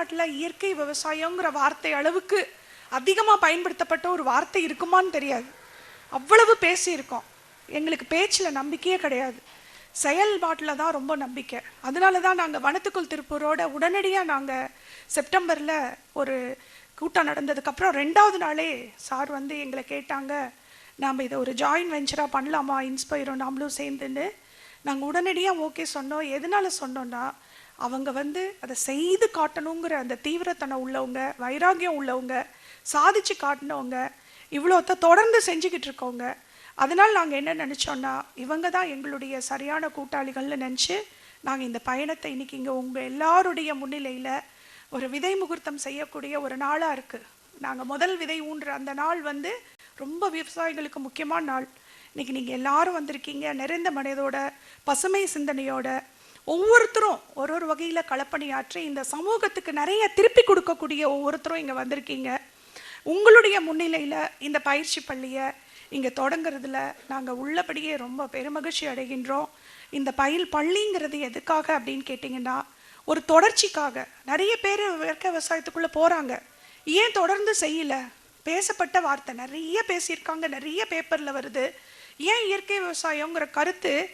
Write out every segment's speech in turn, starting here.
தமிழ்நாட்டில் இயற்கை விவசாயங்கிற வார்த்தை அளவுக்கு அதிகமாக பயன்படுத்தப்பட்ட ஒரு வார்த்தை இருக்குமான்னு தெரியாது. அவ்வளவு பேசியிருக்கோம். எங்களுக்கு பேச்சில் நம்பிக்கையே கிடையாது. செயல்பாட்டில் தான் ரொம்ப நம்பிக்கை. அதனால தான் நாங்கள் வனத்துக்குள் திருப்பூரோட உடனடியாக நாங்கள் செப்டம்பரில் ஒரு கூட்டம் நடந்ததுக்கப்புறம் ரெண்டாவது நாளே சார் வந்து எங்களை கேட்டாங்க நாம் இதை ஒரு ஜாயின்ட் வெஞ்சராக பண்ணலாமா? இன்ஸ்பைரோ நாமளும் சேர்ந்துன்னு. நாங்கள் உடனடியாக ஓகே சொன்னோம். எதனால சொன்னோன்னா அவங்க வந்து அதை செய்து காட்டணுங்கிற அந்த தீவிரத்தனம் உள்ளவங்க வைராகியம் உள்ளவங்க சாதிச்சு காட்டினவங்க இவ்வளோத்த தொடர்ந்து செஞ்சுக்கிட்டு இருக்கவங்க. அதனால் நாங்கள் என்ன நினச்சோன்னா இவங்க தான் எங்களுடைய சரியான கூட்டாளிகள்னு நினச்சி நாங்கள் இந்த பயணத்தை இன்றைக்கி இங்கே உங்கள் எல்லாருடைய முன்னிலையில் ஒரு விதை முகூர்த்தம் செய்யக்கூடிய ஒரு நாளாக இருக்குது நாங்கள் முதல் விதை ஊன்ற அந்த நாள் வந்து ரொம்ப விவசாயிகளுக்கு முக்கியமான நாள். இன்றைக்கி நீங்கள் எல்லாரும் வந்திருக்கீங்க நிறைந்த மனதோட பசுமை சிந்தனையோட ஒவ்வொருத்தரும் ஒரு ஒரு வகையில் களப்பணியாற்றி இந்த சமூகத்துக்கு நிறைய திருப்பி கொடுக்கக்கூடிய ஒவ்வொருத்தரும் இங்கே வந்திருக்கீங்க. உங்களுடைய முன்னிலையில் இந்த பயிற்சி பள்ளியை இங்கே தொடங்குறதுல நாங்கள் உள்ளபடியே ரொம்ப பெருமகிழ்ச்சி அடைகின்றோம். இந்த பயில் பள்ளிங்கிறது எதுக்காக அப்படின்னு கேட்டிங்கன்னா ஒரு தொடர்ச்சிக்காக. நிறைய பேர் இயற்கை விவசாயத்துக்குள்ளே போகிறாங்க ஏன் தொடர்ந்து செய்யல? பேசப்பட்ட வார்த்தை. நிறைய பேசியிருக்காங்க. நிறைய பேப்பரில் வருது. ஏன் இயற்கை விவசாயங்கிற கருத்து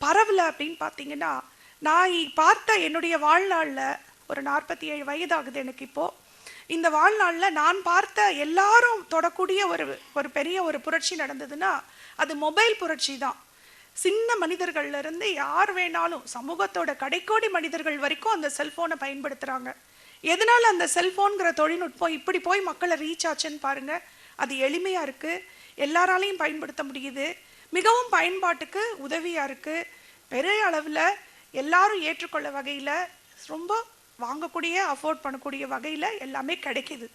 பரவல அப்படின்னு பார்த்தீங்கன்னா நான் பார்த்த என்னுடைய வாழ்நாளில் ஒரு நாற்பத்தி ஏழு வயதாகுது எனக்கு இப்போது இந்த வாழ்நாளில் நான் பார்த்த எல்லாரும் தொடக்கூடிய ஒரு ஒரு பெரிய ஒரு புரட்சி நடந்ததுன்னா அது மொபைல் புரட்சி தான். சின்ன மனிதர்கள்லேருந்து யார் வேணாலும் சமூகத்தோட கடைக்கோடி மனிதர்கள் வரைக்கும் அந்த செல்ஃபோனை பயன்படுத்துகிறாங்க எதனால் அந்த செல்ஃபோனுங்கிற தொழில்நுட்பம் இப்படி போய் மக்களை ரீச் ஆச்சுன்னு பாருங்கள் அது எளிமையாக இருக்குது எல்லாராலையும் பயன்படுத்த முடியுது. மிகவும் பயன்பாட்டுக்கு உதவியாக இருக்குது பெரிய அளவில் எல்லாரும் ஏற்றுக்கொள்ள வகையில் ரொம்ப வாங்கக்கூடிய அஃபோர்ட் பண்ணக்கூடிய வகையில் எல்லாமே கிடைக்கிது.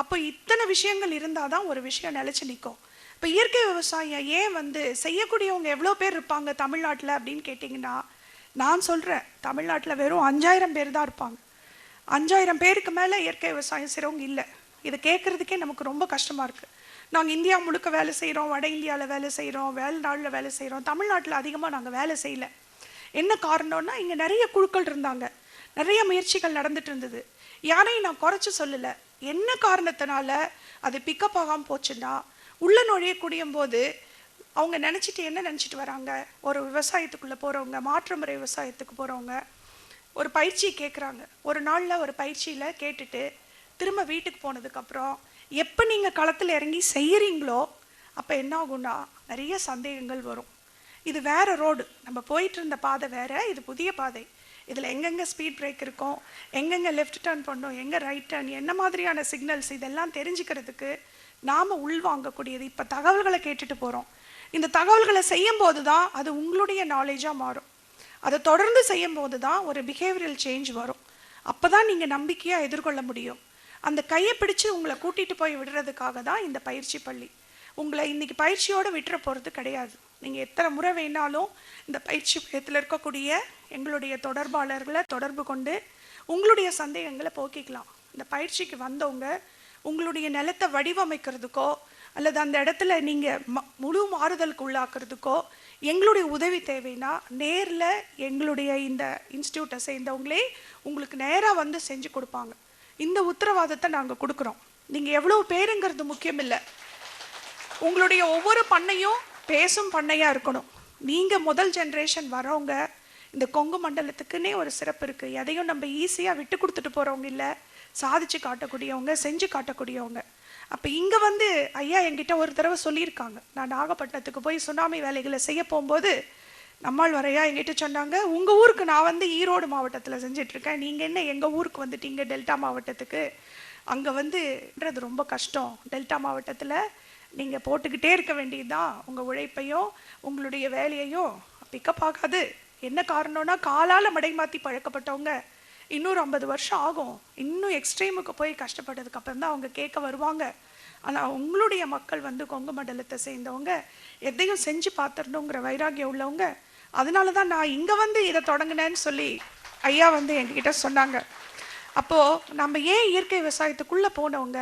அப்போ இத்தனை விஷயங்கள் இருந்தால் தான் ஒரு விஷயம் நிலச்சி நிற்கும் இப்போ இயற்கை விவசாயம் ஏன் வந்து செய்யக்கூடியவங்க எவ்வளோ பேர் இருப்பாங்க தமிழ்நாட்டில் அப்படின்னு கேட்டிங்கன்னா நான் சொல்கிறேன் தமிழ்நாட்டில் வெறும் அஞ்சாயிரம் பேர் தான் இருப்பாங்க. அஞ்சாயிரம் பேருக்கு மேலே இயற்கை விவசாயம் செய்கிறவங்க இல்லை. இதை கேட்குறதுக்கே நமக்கு ரொம்ப கஷ்டமாக இருக்குது நாங்கள் இந்தியா முழுக்க வேலை செய்கிறோம் வட இந்தியாவில் வேலை செய்கிறோம் வேலை நாளில் வேலை செய்கிறோம் தமிழ்நாட்டில் அதிகமாக நாங்கள் வேலை செய்யலை. என்ன காரணம்னா இங்கே நிறைய குழுக்கள் இருந்தாங்க. நிறைய முயற்சிகள் நடந்துட்டு இருந்தது. யாரையும் நான் குறைச்சி சொல்லலை. என்ன காரணத்தினால அது பிக்கப் ஆகாமல் போச்சுன்னா உள்ள நுழையக்கூடிய போது அவங்க நினச்சிட்டு என்ன நினச்சிட்டு வராங்க? ஒரு விவசாயத்துக்குள்ளே போகிறவங்க மாற்று முறை விவசாயத்துக்கு போகிறவங்க ஒரு பயிற்சி கேட்குறாங்க ஒரு நாளில் ஒரு பயிற்சியில் கேட்டுட்டு திரும்ப வீட்டுக்கு போனதுக்கப்புறம் எப்போ நீங்கள் களத்தில் இறங்கி செய்கிறீங்களோ அப்போ என்ன ஆகும்னா நிறைய சந்தேகங்கள் வரும். இது வேறு ரோடு. நம்ம போயிட்டு இருந்த பாதை வேறு இது புதிய பாதை. இதில் எங்கெங்கே ஸ்பீட் பிரேக் இருக்கும் எங்கெங்கே லெஃப்ட் டர்ன் பண்ணும் எங்கே ரைட் டர்ன் என்ன மாதிரியான சிக்னல்ஸ் இதெல்லாம் தெரிஞ்சுக்கிறதுக்கு நாம் உள்வாங்கக்கூடியது. இப்போ தகவல்களை கேட்டுட்டு போகிறோம் இந்த தகவல்களை செய்யும் போது தான் அது உங்களுடைய நாலேஜாக மாறும். அதை தொடர்ந்து செய்யும் போது தான் ஒரு பிஹேவியரல் சேஞ்ச் வரும். அப்போ தான் நீங்கள் நம்பிக்கையாக எதிர்கொள்ள முடியும். அந்த கையை பிடிச்சு உங்களை கூட்டிகிட்டு போய் விடுறதுக்காக தான் இந்த பயிற்சி பள்ளி. உங்களை இன்றைக்கி பயிற்சியோடு விட்டுற போகிறது கிடையாது. நீங்கள் எத்தனை முறை வேணாலும் இந்த பயிற்சி மையத்தில் இருக்கக்கூடிய எங்களுடைய தொடர்பாளர்களை தொடர்பு கொண்டு உங்களுடைய சந்தேகங்களை போக்கிக்கலாம். இந்த பயிற்சிக்கு வந்தவங்க உங்களுடைய நிலத்தை வடிவமைக்கிறதுக்கோ அல்லது அந்த இடத்துல நீங்கள் ம முழு மாறுதலுக்கு உள்ளாக்குறதுக்கோ எங்களுடைய உதவி தேவைன்னா நேரில் எங்களுடைய இந்த இன்ஸ்டியூட்டை சேர்ந்தவங்களே உங்களுக்கு நேராக வந்து செஞ்சு கொடுப்பாங்க. இந்த உத்தரவாதத்தை நாங்கள் கொடுக்குறோம். நீங்கள் எவ்வளோ பேருங்கிறது முக்கியம் இல்லை உங்களுடைய ஒவ்வொரு பண்ணையும் பேசும் பண்ணையாக இருக்கணும். நீங்கள் முதல் ஜென்ரேஷன் வரவங்க இந்த கொங்கு மண்டலத்துக்குன்னே ஒரு சிறப்பு இருக்குது எதையும் நம்ம ஈஸியாக விட்டு கொடுத்துட்டு போகிறவங்க இல்லை. சாதிச்சு காட்டக்கூடியவங்க செஞ்சு காட்டக்கூடியவங்க. அப்போ இங்கே வந்து ஐயா என்கிட்ட ஒரு தடவை சொல்லியிருக்காங்க. நான் நாகப்பட்டினத்துக்கு போய் சுனாமி வேலைகளை செய்ய போகும்போது நம்மால் வரையா என்கிட்ட சொன்னாங்க உங்கள் ஊருக்கு நான் வந்து ஈரோடு மாவட்டத்தில் செஞ்சிட்ருக்கேன். நீங்கள் என்ன எங்கள் ஊருக்கு வந்துட்டீங்க டெல்டா மாவட்டத்துக்கு? அங்கே வந்துன்றது ரொம்ப கஷ்டம். டெல்டா மாவட்டத்தில் நீங்கள் போட்டுக்கிட்டே இருக்க வேண்டியதுதான் உங்கள் உழைப்பையும் உங்களுடைய வேலையையும் பிக்கப் ஆகாது. என்ன காரணம்னா காலால் மடை மாற்றி பழக்கப்பட்டவங்க. இன்னொரு ஐம்பது வருஷம் ஆகும். இன்னும் எக்ஸ்ட்ரீமுக்கு போய் கஷ்டப்பட்டதுக்கு அப்புறம் தான் அவங்க கேட்க வருவாங்க. ஆனால் உங்களுடைய மக்கள் வந்து கொங்கு மண்டலத்தை சேர்ந்தவங்க எதையும் செஞ்சு பார்த்துடணுங்கிற வைராகியம் உள்ளவங்க. அதனால தான் நான் இங்கே வந்து இதை தொடங்கினேன்னு சொல்லி ஐயா வந்து என்கிட்ட சொன்னாங்க. அப்போது நம்ம ஏன் இயற்கை விவசாயத்துக்குள்ளே போனவங்க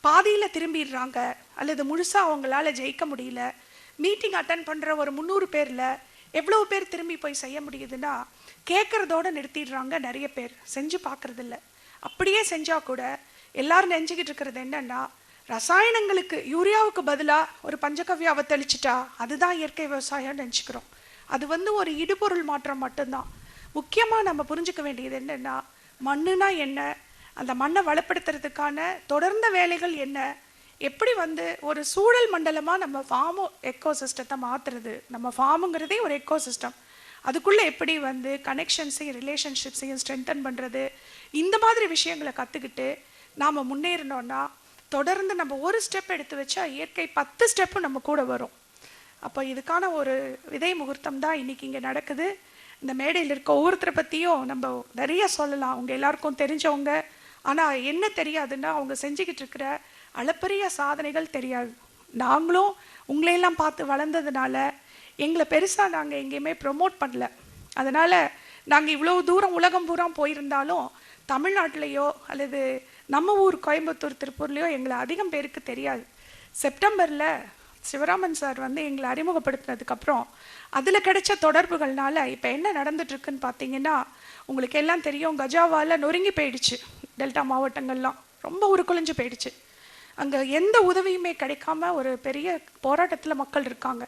பாதியில் திரும்பிடுறாங்க அல்லது முழுசாக அவங்களால ஜெயிக்க முடியல. மீட்டிங் அட்டன் பண்ணுற ஒரு முந்நூறு பேரில் எவ்வளோ பேர் திரும்பி போய் செய்ய முடியுதுன்னா கேட்குறதோட நிறுத்திடுறாங்க நிறைய பேர். செஞ்சு பார்க்கறதில்ல அப்படியே செஞ்சால் கூட எல்லாரும் நெஞ்சுக்கிட்டு இருக்கிறது என்னென்னா ரசாயனங்களுக்கு யூரியாவுக்கு பதிலாக ஒரு பஞ்சகவ்யாவை தெளிச்சிட்டா அதுதான் இயற்கை விவசாயம்னு நினச்சிக்கிறோம். அது வந்து ஒரு இடுபொருள் மாற்றம் மட்டும்தான். முக்கியமாக நம்ம புரிஞ்சுக்க வேண்டியது என்னென்னா மண்ணுனா என்ன? அந்த மண்ணை வளப்படுத்துறதுக்கான தொடர்ந்த வேலைகள் என்ன? எப்படி வந்து ஒரு சூழல் மண்டலமாக நம்ம ஃபார்மோ எக்கோ சிஸ்டத்தை மாற்றுறது நம்ம ஃபார்முங்கிறதே ஒரு எக்கோ சிஸ்டம் அதுக்குள்ளே எப்படி வந்து கனெக்ஷன்ஸையும் ரிலேஷன்ஷிப்ஸையும் ஸ்ட்ரென்தன் பண்ணுறது இந்த மாதிரி விஷயங்களை கற்றுக்கிட்டு நாம் முன்னேறினோன்னா தொடர்ந்து நம்ம ஒரு ஸ்டெப் எடுத்து வச்சா இயற்கை பத்து ஸ்டெப்பும் நம்ம கூட வரும். அப்போ இதுக்கான ஒரு விதை முகூர்த்தம் தான் இன்னைக்கு இங்கே நடக்குது. இந்த மேடையில் இருக்க ஒவ்வொருத்தரை பற்றியும் நம்ம நிறைய சொல்லலாம். அவங்க எல்லாருக்கும் தெரிஞ்சவங்க. ஆனால் என்ன தெரியாதுன்னா அவங்க செஞ்சுக்கிட்டு இருக்கிற அளப்பரிய சாதனைகள் தெரியாது. நாங்களும் உங்களையெல்லாம் பார்த்து வளர்ந்ததுனால எங்களை பெருசாக நாங்கள் எங்கேயுமே ப்ரொமோட் பண்ணல. அதனால் நாங்கள் இவ்வளோ தூரம் உலகம் பூரா போயிருந்தாலும் தமிழ்நாட்டிலையோ அல்லது நம்ம ஊர் கோயம்புத்தூர் திருப்பூர்லேயோ எங்களை அதிகம் பேருக்கு தெரியாது. செப்டம்பரில் சிவராமன் சார் வந்து எங்களை அறிமுகப்படுத்தினதுக்கப்புறம் அதில் கிடைச்ச தொடர்புகள்னால இப்போ என்ன நடந்துட்டுருக்குன்னு பார்த்தீங்கன்னா உங்களுக்கு எல்லாம் தெரியும் கஜாவால் நொறுங்கி போயிடுச்சு. டெல்டா மாவட்டங்கள்லாம் ரொம்ப உருக்குலைஞ்சு போயிடுச்சு. அங்கே எந்த உதவியுமே கிடைக்காம ஒரு பெரிய போராட்டத்தில் மக்கள் இருக்காங்க.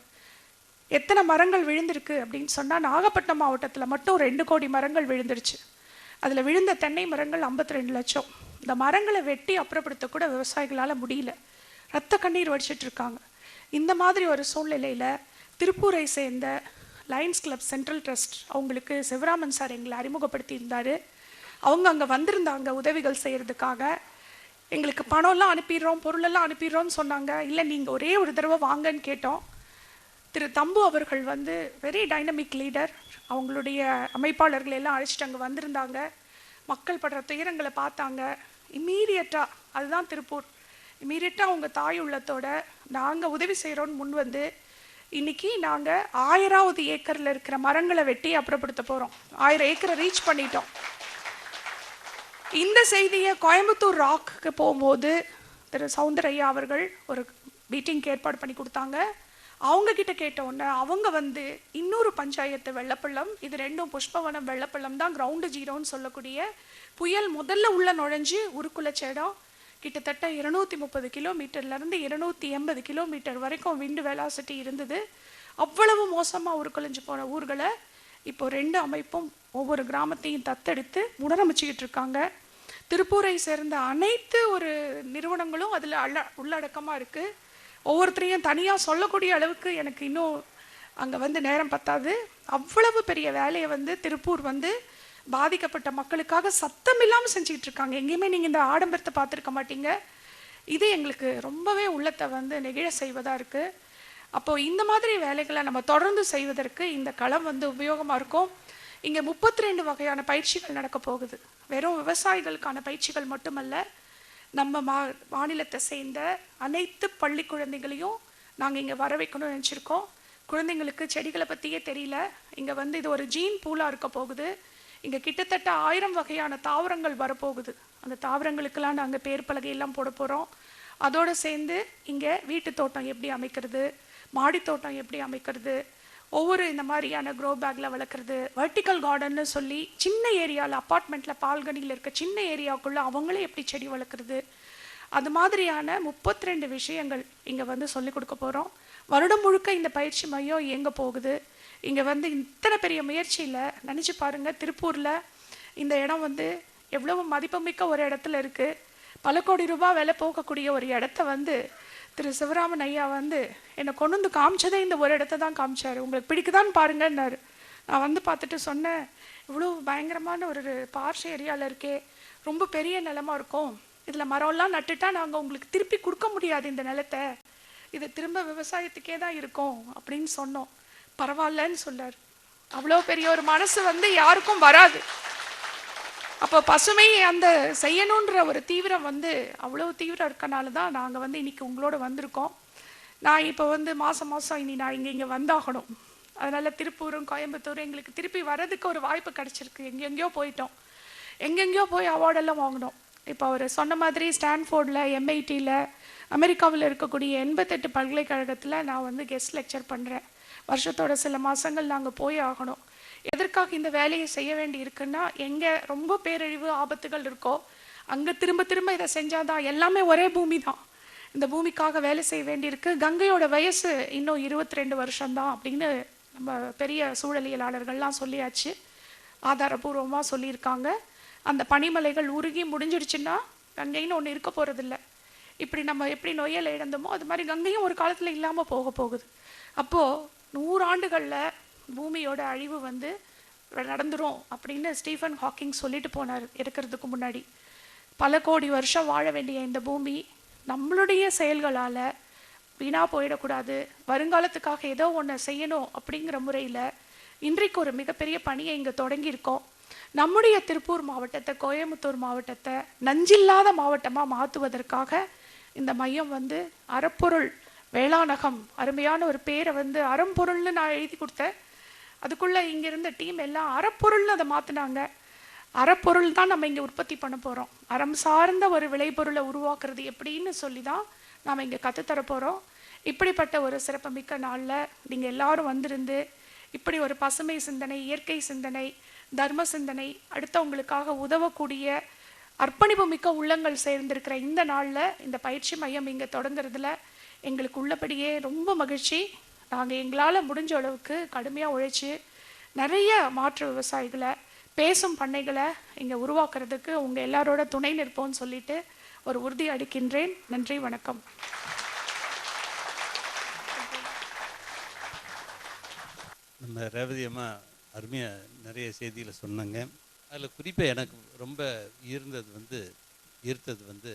எத்தனை மரங்கள் விழுந்திருக்கு அப்படின்னு சொன்னால் நாகப்பட்டினம் மாவட்டத்தில் மட்டும் ரெண்டு கோடி மரங்கள் விழுந்துருச்சு. அதில் விழுந்த தென்னை மரங்கள் 52 ரெண்டு லட்சம். இந்த மரங்களை வெட்டி அப்புறப்படுத்த கூட விவசாயிகளால் முடியல. ரத்த கண்ணீர் வடிச்சிட்டு இருக்காங்க. இந்த மாதிரி ஒரு சூழ்நிலையில் திருப்பூரை சேர்ந்த லயன்ஸ் கிளப் சென்ட்ரல் ட்ரஸ்ட் அவங்களுக்கு சிவராமன் சார் எங்களை அறிமுகப்படுத்தியிருந்தார். அவங்க அங்கே வந்திருந்தாங்க உதவிகள் செய்கிறதுக்காக எங்களுக்கு பணம்லாம் அனுப்பிடுறோம் பொருளெல்லாம் அனுப்பிடுறோம்னு சொன்னாங்க. இல்லை நீங்கள் ஒரே ஒரு தடவை வாங்கன்னு கேட்டோம். திரு தம்பு அவர்கள் வந்து வெரி டைனமிக் லீடர் அவங்களுடைய அமைப்பாளர்களை எல்லாம் அழைச்சிட்டு அங்கே வந்திருந்தாங்க. மக்கள் படுற துயரங்களை பார்த்தாங்க. இம்மீடியட்டாக அதுதான் திருப்பூர். இம்மீடியட்டாக அவங்க தாய் உள்ளத்தோட நாங்கள் உதவி செய்கிறோன்னு முன் வந்து இன்னைக்கு நாங்கள் ஆயிராவது ஏக்கரில் இருக்கிற மரங்களை வெட்டி அப்புறப்படுத்த போகிறோம் ஆயிரம் ஏக்கரை ரீச் பண்ணிட்டோம். இந்த செய்தியை கோயம்புத்தூர் ராக்கு போகும்போது திரு. சவுந்தரையா அவர்கள் ஒரு மீட்டிங்க்கு ஏற்பாடு பண்ணி கொடுத்தாங்க. அவங்க கிட்ட கேட்ட உடனே அவங்க வந்து இன்னொரு பஞ்சாயத்து வெள்ளப்பள்ளம் இது ரெண்டும் புஷ்பவனம் வெள்ளப்பள்ளம் தான் கிரவுண்டு ஜீரோன்னு சொல்லக்கூடிய புயல் முதல்ல உள்ள நுழைஞ்சு உருக்குலச்சேடம் கிட்டத்தட்ட இருநூத்தி முப்பது கிலோமீட்டர்லேருந்து இருநூத்தி எண்பது கிலோமீட்டர் வரைக்கும் விண்டு வெலாசிட்டி இருந்தது. அவ்வளவு மோசமாக உருக்குலைஞ்சு போன ஊர்களை இப்போ ரெண்டு அமைப்பும் ஒவ்வொரு கிராமத்தையும் தத்தெடுத்து உணரமைச்சிக்கிட்டு இருக்காங்க திருப்பூரை சேர்ந்த அனைத்து ஒரு நிறுவனங்களும் அதில் அள்ள உள்ளடக்கமாக இருக்குது ஒவ்வொருத்தரையும் தனியாக சொல்லக்கூடிய அளவுக்கு எனக்கு இன்னும் அங்கே வந்து நேரம் பத்தாது. அவ்வளவு பெரிய வேலையை வந்து திருப்பூர் வந்து பாதிக்கப்பட்ட மக்களுக்காக சத்தம் இல்லாமல் செஞ்சுக்கிட்டு இருக்காங்க எங்கேயுமே நீங்கள் இந்த ஆடம்பரத்தை பார்த்துருக்க மாட்டீங்க. இது எங்களுக்கு ரொம்பவே உள்ளத்தை வந்து நெகிழ செய்வதாக இருக்குது அப்போ இந்த மாதிரி வேலைகளை நம்ம தொடர்ந்து செய்வதற்கு இந்த களம் வந்து உபயோகமாக இருக்கும். இங்கே முப்பத்தி ரெண்டு வகையான பயிற்சிகள் நடக்க போகுது. வெறும் விவசாயிகளுக்கான பயிற்சிகள் மட்டுமல்ல நம்ம மா மாநிலத்தை சேர்ந்த அனைத்து பள்ளி குழந்தைகளையும் நாங்கள் இங்கே வர வைக்கணும்னு நினச்சிருக்கோம். குழந்தைங்களுக்கு செடிகளை பற்றியே தெரியல. இங்கே வந்து இது ஒரு ஜீன் பூலாக இருக்க போகுது. இங்கே கிட்டத்தட்ட ஆயிரம் வகையான தாவரங்கள் வரப்போகுது. அந்த தாவரங்களுக்கெல்லாம் நாங்கள் பேர் பலகையெல்லாம் போட போகிறோம் அதோடு சேர்ந்து இங்கே வீட்டு தோட்டம் எப்படி அமைக்கிறது? மாடித்தோட்டம் எப்படி அமைக்கிறது? ஒவ்வொரு இந்த மாதிரியான க்ரோ பேக்கில் வளர்க்குறது. வெர்டிக்கல் கார்டன்னு சொல்லி சின்ன ஏரியாவில் அப்பார்ட்மெண்ட்டில் பால்கனியில் இருக்க சின்ன ஏரியாவுக்குள்ளே அவங்களே எப்படி செடி வளர்க்குறது? அது மாதிரியான முப்பத்தி ரெண்டு விஷயங்கள் இங்கே வந்து சொல்லிக் கொடுக்க போகிறோம் வருடம் முழுக்க இந்த பயிற்சி மையம் இயங்க போகுது. இங்கே வந்து இத்தனை பெரிய முயற்சியில் நினச்சி பாருங்கள் திருப்பூரில் இந்த இடம் வந்து எவ்வளவு மதிப்புமிக்க ஒரு இடத்துல இருக்குது பல கோடி ரூபாய் விலை போகக்கூடிய ஒரு இடத்த வந்து திரு சிவராமன் ஐயா வந்து என்னை கொண்டு வந்து காமிச்சதே இந்த ஒரு இடத்த தான் காமிச்சார். உங்களுக்கு பிடிக்குதான்னு பாருங்கன்னாரு. நான் வந்து பார்த்துட்டு சொன்னேன் இவ்வளோ பயங்கரமான ஒரு பார்ஷ ஏரியாவில் இருக்கே ரொம்ப பெரிய நிலமா இருக்கும். இதில் மரம்லாம் நட்டுட்டா நாங்கள் உங்களுக்கு திருப்பி கொடுக்க முடியாது இந்த நிலத்தை. இது திரும்ப விவசாயத்துக்கே தான் இருக்கும் அப்படின்னு சொன்னோம். பரவாயில்லன்னு சொன்னார். அவ்வளோ பெரிய ஒரு மனசு வந்து யாருக்கும் வராது. அப்போ பசுமை அந்த செய்யணுன்ற ஒரு தீவிரம் வந்து அவ்வளோ தீவிரம் இருக்கனால தான் நாங்கள் வந்து இன்னைக்கு உங்களோட வந்திருக்கோம். நான் இப்போ வந்து மாதம் மாதம் இனி நான் இங்கே இங்கே வந்தாகணும். அதனால் திருப்பூரும் கோயம்புத்தூரும் எங்களுக்கு திருப்பி வர்றதுக்கு ஒரு வாய்ப்பு கிடச்சிருக்கு. எங்கெங்கேயோ போயிட்டோம். எங்கெங்கேயோ போய் அவார்டெல்லாம் வாங்கினோம். இப்போ அவர் சொன்ன மாதிரி ஸ்டான்ஃபோர்டில் எம்ஐடியில் அமெரிக்காவில் இருக்கக்கூடிய எண்பத்தெட்டு பல்கலைக்கழகத்தில் நான் வந்து கெஸ்ட் லெக்சர் பண்ணுறேன் வருஷத்தோட சில மாதங்கள் நாங்கள் போய் ஆகணும். எதற்காக இந்த வேலையை செய்ய வேண்டி இருக்குன்னா எங்கே ரொம்ப பேரழிவு ஆபத்துகள் இருக்கோ அங்கே திரும்ப திரும்ப இதை செஞ்சாதான் எல்லாமே ஒரே பூமி தான் இந்த பூமிக்காக வேலை செய்ய வேண்டியிருக்கு. கங்கையோட வயசு இன்னும் இருபத்தி ரெண்டு வருஷம்தான் அப்படின்னு நம்ம பெரிய சூழலியலாளர்கள்லாம் சொல்லியாச்சு. ஆதாரபூர்வமாக சொல்லியிருக்காங்க. அந்த பனிமலைகள் உருகி முடிஞ்சிடுச்சுன்னா கங்கைன்னு ஒன்று இருக்க போகிறதில்ல இப்படி நம்ம எப்படி நொயலை இழந்தோமோ அது மாதிரி கங்கையும் ஒரு காலத்தில் இல்லாமல் போக போகுது. அப்போது நூறாண்டுகளில் பூமியோட அழிவு வந்து நடந்துரும் அப்படின்னு ஸ்டீஃபன் ஹாக்கிங் சொல்லிட்டு போனார் இருக்கிறதுக்கு முன்னாடி. பல கோடி வருஷம் வாழ வேண்டிய இந்த பூமி நம்மளுடைய செயல்களால் வீணாக போயிடக்கூடாது. வருங்காலத்துக்காக ஏதோ ஒன்று செய்யணும் அப்படிங்கிற முறையில் இன்றைக்கு ஒரு மிகப்பெரிய பணியை இங்கே தொடங்கியிருக்கோம். நம்முடைய திருப்பூர் மாவட்டத்தை கோயம்புத்தூர் மாவட்டத்தை நஞ்சில்லாத மாவட்டமாக மாற்றுவதற்காக இந்த மையம் வந்து அறப்பொருள் வேளாணகம் அருமையான ஒரு பேரை வந்து அறம்பொருள்னு நான் எழுதி கொடுத்தேன். அதுக்குள்ளே இங்கே இருந்த டீம் எல்லாம் அறப்பொருள்னு அதை மாற்றினாங்க அறப்பொருள் தான் நம்ம இங்கே உற்பத்தி பண்ண போகிறோம் அறம் சார்ந்த ஒரு விளைபொருளை உருவாக்குறது எப்படின்னு சொல்லி தான் நாம் இங்கே கற்றுத்தர போகிறோம் இப்படிப்பட்ட ஒரு சிறப்புமிக்க நாளில் நீங்கள் எல்லாரும் வந்திருந்து இப்படி ஒரு பசுமை சிந்தனை இயற்கை சிந்தனை தர்ம சிந்தனை அடுத்தவங்களுக்காக உதவக்கூடிய அர்ப்பணிப்பு மிக்க உள்ளங்கள் சேர்ந்திருக்கிற இந்த நாளில் இந்த பயிற்சி மையம் இங்கே தொடங்குறதுல எங்களுக்கு உள்ளபடியே ரொம்ப மகிழ்ச்சி. நாங்கள் எங்களால் முடிஞ்ச அளவுக்கு கடுமையாக உழைச்சி நிறைய மாற்று விவசாயிகளை பேசும் பண்ணைகளை இங்கே உருவாக்குறதுக்கு உங்கள் எல்லாரோட துணை நிற்போம்னு சொல்லிட்டு ஒரு உறுதி அளிக்கின்றேன். நன்றி வணக்கம். நம்ம ரேவதி அம்மா அருமையாக நிறைய செய்தியில் சொன்னாங்க. அதில் குறிப்பாக எனக்கு ரொம்ப ஈர்ந்தது வந்து ஈர்த்தது வந்து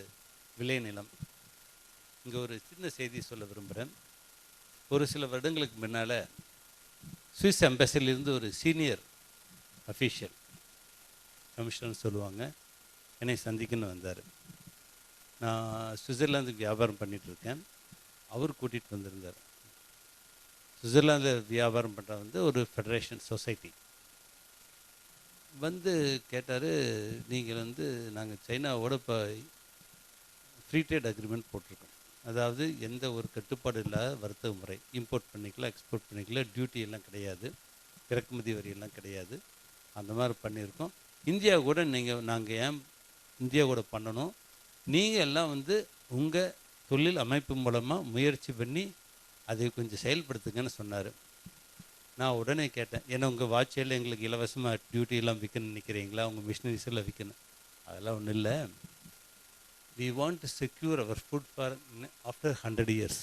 விளைநிலம். இங்கே ஒரு சின்ன செய்தி சொல்ல விரும்புகிறேன் ஒரு சில வருடங்களுக்கு முன்னால் சுவிஸ் அம்பாசிலிருந்து ஒரு சீனியர் அஃபீஷியல் கமிஷனர் சொல்லுவாங்க என்னை சந்திக்கன்னு வந்தார். நான் சுவிட்சர்லாந்துக்கு வியாபாரம் பண்ணிகிட்ருக்கேன் அவர் கூட்டிகிட்டு வந்திருந்தார். சுவிட்சர்லாந்தில் வியாபாரம் பண்ணுற வந்து ஒரு ஃபெடரேஷன் சொசைட்டி வந்து கேட்டார் நீங்கள் வந்து நாங்கள் சைனாவோட இப்போ ஃப்ரீ ட்ரேட் அக்ரிமெண்ட் போட்டிருக்கோம். அதாவது எந்த ஒரு கட்டுப்பாடு இல்லாத வர்த்தக முறை. இம்போர்ட் பண்ணிக்கலாம் எக்ஸ்போர்ட் பண்ணிக்கலாம் டியூட்டி எல்லாம் கிடையாது. இறக்குமதி வரியெல்லாம் கிடையாது. அந்த மாதிரி பண்ணியிருக்கோம். இந்தியா கூட நீங்கள் நாங்கள் ஏன் இந்தியா கூட பண்ணணும்? நீங்கள் எல்லாம் வந்து உங்கள் தொழில் அமைப்பு மூலமாக முயற்சி பண்ணி அதை கொஞ்சம் செயல்படுத்துங்கன்னு சொன்னார். நான் உடனே கேட்டேன் ஏன்னா உங்கள் வாட்சியில் எங்களுக்கு இலவசமாக டியூட்டியெல்லாம் விற்கணும்னு நினைக்கிறீங்களா? உங்கள் மிஷினரிஸ் எல்லாம் விற்கணும் அதெல்லாம் ஒன்றும் இல்லை. We want to secure our food for after hundred years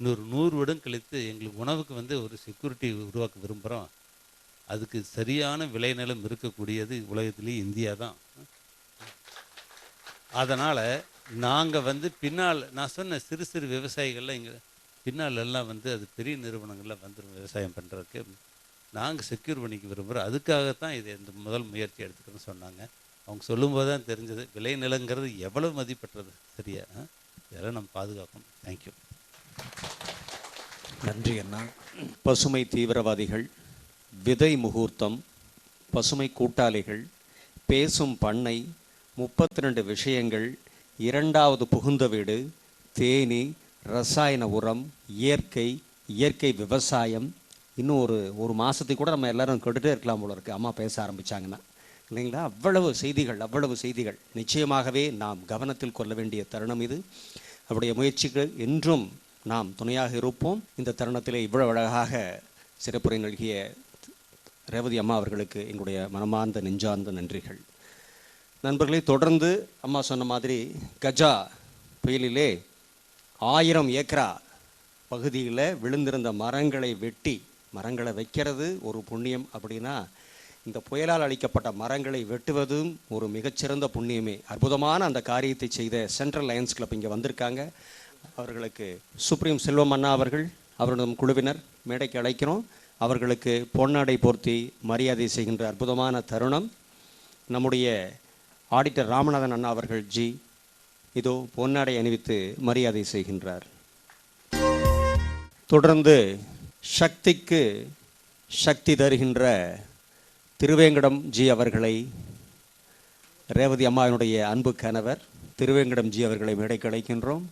இன்னொரு நூறு வருடம் கழித்து எங்களுக்கு உணவுக்கு வந்து ஒரு செக்யூரிட்டி உருவாக்க விரும்புகிறோம் அதுக்கு சரியான விளைநிலம் இருக்கக்கூடியது உலகத்திலேயே இந்தியா தான். அதனால் நாங்கள் வந்து பின்னால் நான் சொன்ன சிறு சிறு விவசாயிகள்லாம் இங்கே பின்னால் எல்லாம் வந்து அது பெரிய நிறுவனங்கள்லாம் வந்துடும் விவசாயம் பண்ணுறதுக்கு நாங்கள் செக்யூர் பண்ணிக்க விரும்புகிறோம் அதுக்காகத்தான் இது இந்த முதல் முயற்சி எடுத்துக்கிறோன்னு சொன்னாங்க. அவங்க சொல்லும்போது தான் தெரிஞ்சது. விளைநிலங்கிறது எவ்வளவு மதிப்பற்றது? சரியா? ஆ? இதெல்லாம் நம்ம பாதுகாக்கணும். தேங்க்யூ நன்றி அண்ணா. பசுமை தீவிரவாதிகள் விதை முகூர்த்தம் பசுமை கூட்டாளிகள் பேசும் பண்ணை முப்பத்தி ரெண்டு விஷயங்கள் இரண்டாவது புகுந்த வீடு தேனி ரசாயன உரம் இயற்கை இயற்கை விவசாயம். இன்னும் ஒரு ஒரு மாதத்துக்கு கூட நம்ம எல்லோரும் கேட்டுட்டே இருக்கலாம் போல இருக்கு. அம்மா பேச ஆரம்பிச்சாங்கன்னா. இல்லைங்களா? அவ்வளவு செய்திகள் அவ்வளவு செய்திகள். நிச்சயமாகவே நாம் கவனத்தில் கொள்ள வேண்டிய தருணம் இது. அவருடைய முயற்சிகள் என்றும் நாம் துணையாக இருப்போம். இந்த தருணத்திலே இவ்வளவு அழகாக சிறப்புரை நல்கிய ரேவதி அம்மா அவர்களுக்கு எங்களுடைய மனமார்ந்த நெஞ்சார்ந்த நன்றிகள். நண்பர்களை தொடர்ந்து அம்மா சொன்ன மாதிரி கஜா புயலிலே ஆயிரம் ஏக்கரா பகுதியில் விழுந்திருந்த மரங்களை வெட்டி மரங்களை வைக்கிறது ஒரு புண்ணியம் அப்படின்னா இந்த புயலால் அளிக்கப்பட்ட மரங்களை வெட்டுவதும் ஒரு மிகச்சிறந்த புண்ணியமே. அற்புதமான அந்த காரியத்தை செய்த சென்ட்ரல் லயன்ஸ் கிளப் இங்கே வந்திருக்காங்க. அவர்களுக்கு சுப்ரீம் செல்வம் அண்ணா அவர்கள் அவருடைய குழுவினர் மேடைக்கு அழைக்கிறோம். அவர்களுக்கு பொன்னாடை போர்த்தி மரியாதை செய்கின்ற அற்புதமான தருணம். நம்முடைய ஆடிட்டர் ராமநாதன் அண்ணா அவர்கள் ஜி இதோ பொன்னாடை அணிவித்து மரியாதை செய்கின்றார். தொடர்ந்து சக்திக்கு சக்தி தருகின்ற திருவேங்கடம் ஜி அவர்களை ரேவதி அம்மாவினுடைய அன்பு கணவர் திருவேங்கடம் ஜி அவர்களை மேடைக்கு அழைக்கின்றோம்.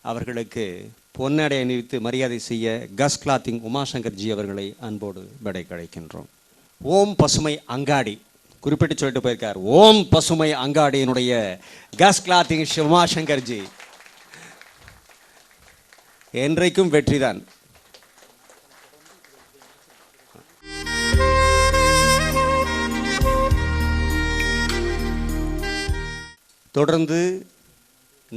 அவர்களுக்கு பொன்னடை அணிவித்து மரியாதை செய்ய கஸ் கிளாத்திங் உமாசங்கர் ஜி அவர்களை அன்போடு மேடைக்கு அழைக்கின்றோம். ஓம் பசுமை அங்காடி குறிப்பிட்டு சொல்லிட்டு போயிருக்கார். ஓம் பசுமை அங்காடியினுடைய கஸ் கிளாத்திங் சிவமா சங்கர்ஜி என்றைக்கும் வெற்றிதான். தொடர்ந்து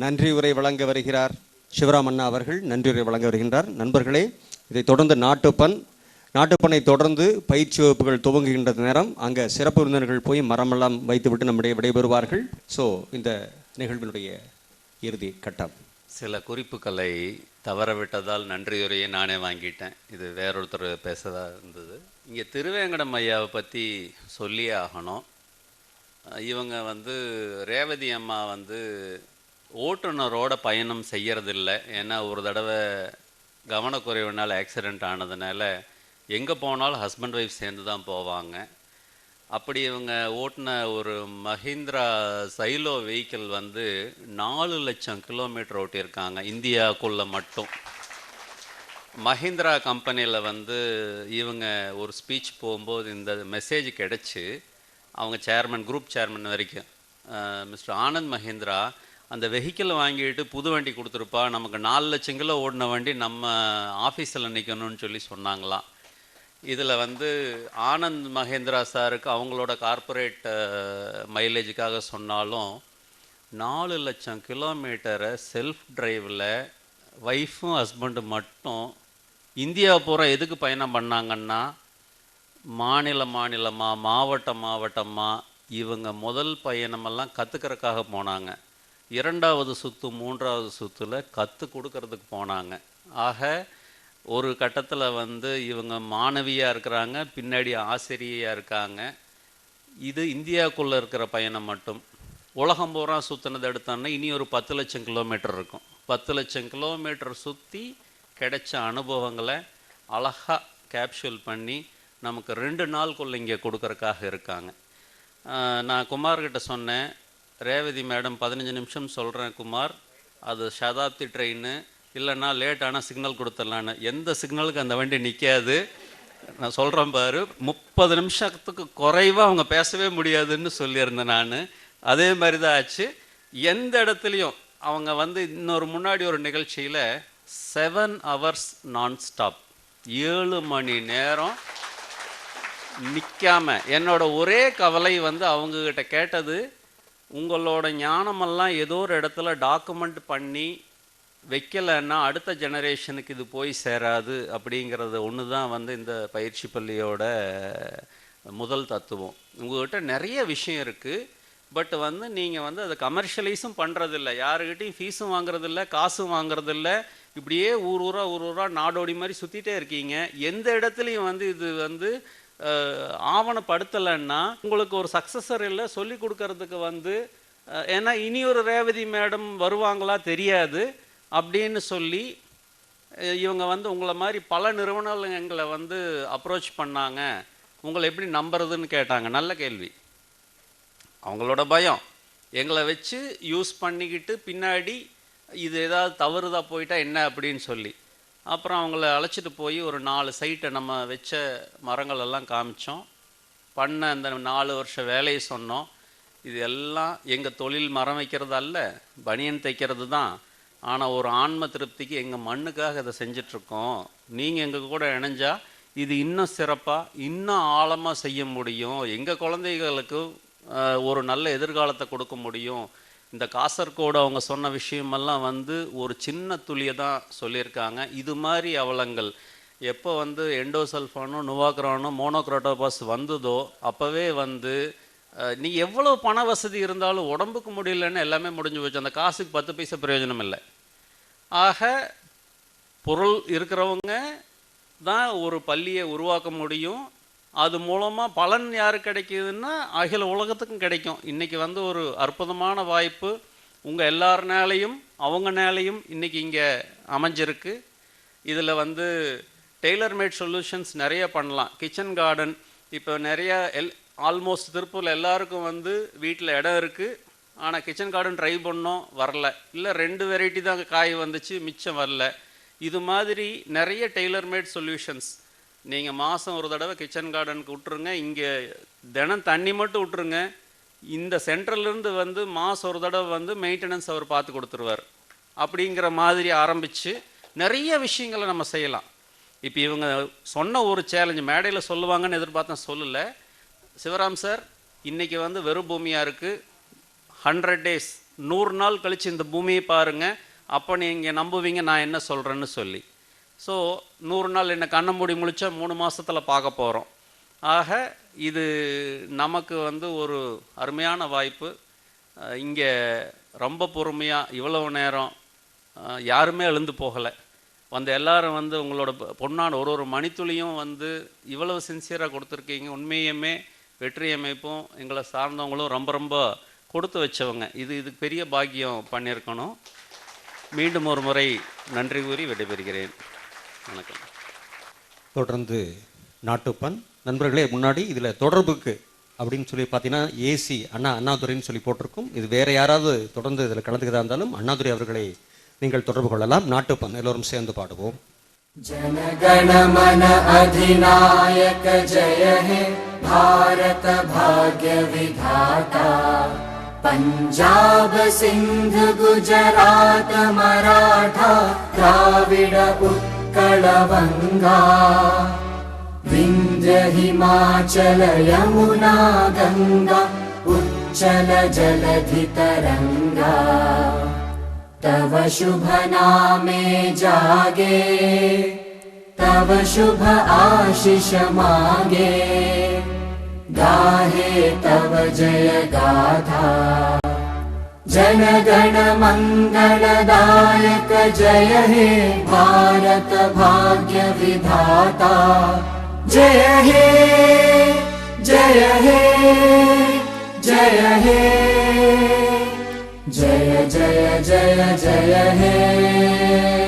நன்றி உரை வழங்க வருகிறார் சிவராம் அண்ணா அவர்கள். நன்றி உரை வழங்க வருகின்றார். நண்பர்களே இதை தொடர்ந்து நாட்டுப்பண் நாட்டுப்பண்ணை தொடர்ந்து பயிற்சி வகுப்புகள் துவங்குகின்ற நேரம் அங்கே சிறப்பு விருந்தினர்கள் போய் மரமெல்லாம் வைத்துவிட்டு நம்முடைய விடைபெறுவார்கள். ஸோ இந்த நிகழ்வினுடைய இறுதி கட்டம். சில குறிப்புகளை தவறவிட்டதால் நன்றியுரையை நானே வாங்கிட்டேன். இது வேறொருத்தர் பேசதாக இருந்தது. இங்கே திருவேங்கடம் ஐயாவை பற்றி சொல்லியே ஆகணும். இவங்க வந்து ரேவதி அம்மா வந்து ஓட்டுநரோட பயணம் செய்யறதில்ல. ஏன்னா ஒரு தடவை கவனக்குறைவுனால் ஆக்சிடெண்ட் ஆனதுனால எங்கே போனாலும் ஹஸ்பண்ட் ஒய்ஃப் சேர்ந்து தான் போவாங்க. அப்படி இவங்க ஓட்டின ஒரு மஹிந்திரா சைலோ வெஹிக்கிள் வந்து நாலு லட்சம் கிலோமீட்டர் ஓட்டியிருக்காங்க இந்தியாவுக்குள்ளே மட்டும். மஹிந்திரா கம்பெனியில் வந்து இவங்க ஒரு ஸ்பீச் போகும்போது இந்த மெசேஜ் கிடச்சி அவங்க சேர்மன் குரூப் சேர்மன் வரைக்கும். மிஸ்டர் ஆனந்த் மஹேந்திரா அந்த வெஹிக்கிள் வாங்கிட்டு புது வண்டி கொடுத்துருப்பா நமக்கு நாலு லட்சம் கிலோ ஓடின வண்டி நம்ம ஆஃபீஸில் நிற்கணும்னு சொல்லி சொன்னாங்களாம். இதில் வந்து ஆனந்த் மகேந்திரா சாருக்கு அவங்களோட கார்ப்பரேட் மைலேஜுக்காக சொன்னாலும் நாலு லட்சம் கிலோமீட்டரை செல்ஃப் டிரைவில் ஒய்ஃபும் ஹஸ்பண்டும் மட்டும் இந்தியா பூரா எதுக்கு பயணம் பண்ணாங்கன்னா மாநில மாநிலமாக மாவட்ட மாவட்டமாக இவங்க முதல் பயணமெல்லாம் கற்றுக்கிறக்காக போனாங்க. இரண்டாவது சுற்று மூன்றாவது சுற்றுல கற்றுக் கொடுக்கறதுக்கு போனாங்க. ஆக ஒரு கட்டத்தில் வந்து இவங்க மாணவியாக இருக்கிறாங்க பின்னாடி ஆசிரியையாக இருக்காங்க. இது இந்தியாவுக்குள்ளே இருக்கிற பயணம் மட்டும். உலகம் பூரா சுற்றினது எடுத்தோன்னா இனி ஒரு பத்து லட்சம் கிலோமீட்டர் இருக்கும். பத்து லட்சம் கிலோமீட்டர் சுற்றி கிடைச்ச அனுபவங்களை அழகாக கேப்சூல் பண்ணி நமக்கு ரெண்டு நாளுக்குள்ளே இங்கே கொடுக்குறக்காக இருக்காங்க. நான் குமார்கிட்ட சொன்னேன் ரேவதி மேடம் பதினஞ்சு நிமிஷம் சொல்கிறேன் குமார் அது சதாப்தி ட்ரெயின் இல்லைன்னா லேட் ஆனால் சிக்னல் கொடுத்துடலான்னு. எந்த சிக்னலுக்கு அந்த வண்டி நிற்காது நான் சொல்கிறேன் பாரு முப்பது நிமிஷத்துக்கு குறைவாக அவங்க பேசவே முடியாதுன்னு சொல்லியிருந்தேன் நான். அதே மாதிரி தான் ஆச்சு. எந்த இடத்துலையும் அவங்க வந்து இன்னொரு முன்னாடி ஒரு நிகழ்ச்சியில் செவன் ஹவர்ஸ் நான் ஸ்டாப் ஏழு மணி நேரம் நிற்காம என்னோட ஒரே கவலை வந்து அவங்கக்கிட்ட கேட்டது உங்களோட ஞானமெல்லாம் ஏதோ ஒரு இடத்துல டாக்குமெண்ட் பண்ணி வைக்கலைன்னா அடுத்த ஜெனரேஷனுக்கு இது போய் சேராது அப்படிங்கிறது ஒன்று தான் வந்து இந்த பயிற்சி பள்ளியோட முதல் தத்துவம். உங்கள்கிட்ட நிறைய விஷயம் இருக்குது பட் வந்து நீங்கள் வந்து அதை கமர்ஷியலைஸும் பண்ணுறதில்ல யாருக்கிட்டையும் ஃபீஸும் வாங்குறதில்ல காசும் வாங்குறதில்ல. இப்படியே ஊர் ஊராக ஊர் ஊராக நாடோடி மாதிரி சுற்றிட்டே இருக்கீங்க. எந்த இடத்துலையும் வந்து இது வந்து ஆவணப்படுத்தலைன்னா உங்களுக்கு ஒரு சக்ஸஸர் இல்லை சொல்லி கொடுக்கறதுக்கு வந்து ஏன்னா இனி ஒரு ரேவதி மேடம் வருவாங்களா தெரியாது அப்படின்னு சொல்லி இவங்க வந்து உங்களை மாதிரி பல நிறுவனங்கள் எங்களை வந்து அப்ரோச் பண்ணாங்க. உங்களை எப்படி நம்புறதுன்னு கேட்டாங்க. நல்ல கேள்வி. அவங்களோட பயம். எங்களை வச்சு யூஸ் பண்ணிக்கிட்டு பின்னாடி இது ஏதாவது தவறுதா போயிட்டா என்ன அப்படின்னு சொல்லி. அப்புறம் அவங்கள அழைச்சிட்டு போய் ஒரு நாலு சைட்டை நம்ம வச்ச மரங்கள் எல்லாம் காமிச்சோம். பண்ண அந்த நாலு வருஷ வேலையை சொன்னோம். இது எல்லாம் எங்கள் தொழில் மரம் வைக்கிறது அல்ல பனியன் தைக்கிறது தான். ஆனால் ஒரு ஆன்ம திருப்திக்கு எங்கள் மண்ணுக்காக இதை செஞ்சிட்ருக்கோம். நீங்கள் எங்கள் கூட இணைஞ்சா இது இன்னும் சிறப்பாக இன்னும் ஆழமாக செய்ய முடியும். எங்கள் குழந்தைகளுக்கு ஒரு நல்ல எதிர்காலத்தை கொடுக்க முடியும். இந்த காசர்கோடு அவங்க சொன்ன விஷயமெல்லாம் வந்து ஒரு சின்ன துளியை தான் சொல்லியிருக்காங்க. இது மாதிரி அவலங்கள். எப்போ வந்து எண்டோசல்ஃபானும் நுவாக்ரானும் மோனோக்ரோட்டோபாஸ் வந்ததோ அப்போவே வந்து நீ எவ்வளோ பண வசதி இருந்தாலும் உடம்புக்கு முடியலன்னு எல்லாமே முடிஞ்சு போச்சு. அந்த காசுக்கு பத்து பைசா பிரயோஜனம் இல்லை. ஆக பொருள் இருக்கிறவங்க தான் ஒரு பள்ளியை உருவாக்க முடியும். அது மூலமாக பலன் யாரு கிடைக்குதுன்னா அகில உலகத்துக்கும் கிடைக்கும். இன்றைக்கி வந்து ஒரு அற்புதமான வாய்ப்பு. உங்கள் எல்லாருனாலையும் அவங்கனாலையும் இன்றைக்கி இங்கே அமைஞ்சிருக்கு. இதில் வந்து டெய்லர் மேட் சொல்யூஷன்ஸ் நிறைய பண்ணலாம். கிச்சன் கார்டன் இப்போ நிறைய எல் ஆல்மோஸ்ட் திருப்பூரில் எல்லாருக்கும் வந்து வீட்டில் இடம் இருக்குது ஆனால் கிச்சன் கார்டன் ட்ரை பண்ணோம் வரல. இல்லை ரெண்டு வெரைட்டி தான் காய் வந்துச்சு மிச்சம் வரல. இது மாதிரி நிறைய டெய்லர் மேட் சொல்யூஷன்ஸ் நீங்கள் மாதம் ஒரு தடவை கிச்சன் கார்டனுக்கு விட்டுருங்க. இங்கே தினம் தண்ணி மட்டும் விட்டுருங்க. இந்த சென்ட்ரல்லேருந்து வந்து மாதம் ஒரு தடவை வந்து மெயின்டெனன்ஸ் அவர் பார்த்து கொடுத்துருவார். அப்படிங்கிற மாதிரி ஆரம்பித்து நிறைய விஷயங்களை நம்ம செய்யலாம். இப்போ இவங்க சொன்ன ஒரு சேலஞ்சு மேடையில் சொல்லுவாங்கன்னு எதிர்பார்த்தேன் சொல்லலை. சிவராம் சார் இன்றைக்கி வந்து வெறும் பூமியாக இருக்குது ஹண்ட்ரட் டேஸ் நூறு நாள் கழித்து இந்த பூமியை பாருங்கள் அப்போ நீங்கள் நம்புவீங்க நான் என்ன சொல்கிறேன்னு சொல்லி. ஸோ நூறு நாள் என்ன கண்ணை மூடி முழிச்சா மூணு மாதத்தில் பார்க்க போகிறோம் ஆக இது நமக்கு வந்து ஒரு அருமையான வாய்ப்பு. இங்கே ரொம்ப பொறுமையாக இவ்வளவு நேரம் யாருமே எழுந்து போகலை. வந்த எல்லாரும் வந்து உங்களோட பொன்னான ஒரு ஒரு மணித்துளியும் வந்து இவ்வளவு சின்சியராக கொடுத்துருக்கீங்க. உண்மையுமே வெற்றி அமைப்பும் எங்களை சார்ந்தவங்களும் ரொம்ப ரொம்ப கொடுத்து வச்சவங்க. இது இதுக்கு பெரிய பாக்கியம் பண்ணியிருக்கணும். மீண்டும் ஒரு முறை நன்றி கூறி விடைபெறுகிறேன். வணக்கம் தொடர்ந்து நாட்டுப்பண் நண்பர்களே முன்னாடி இதில் தொடர்புக்கு அப்படின்னு சொல்லி பார்த்தீங்கன்னா ஏசி அண்ணா அண்ணாதுரைன்னு சொல்லி போட்டிருக்கும் இது வேற யாராவது தொடர்ந்து இதில் கலந்துக்கிறதா இருந்தாலும் அண்ணாதுரை அவர்களை நீங்கள் தொடர்பு கொள்ளலாம் நாட்டுப்பண் எல்லோரும் சேர்ந்து பாடுவோம் जनगणमन अधिनायक जय हे भारत भाग्य विधाता पञ्जाब सिन्ध गुजरात मराठा द्राविड उत्कल बङ्गा विन्ध्य हिमाचल यमुना गङ्गा उच्चल जलधितरङ्गा तव शुभ नामे जागे तव शुभ आशिष मागे। गाहे तव जय गाथा जनगण मङ्गलदायक जय हे भारत भाग्य विधाता। जय हे जय हे जय हे जय जय जय जय हे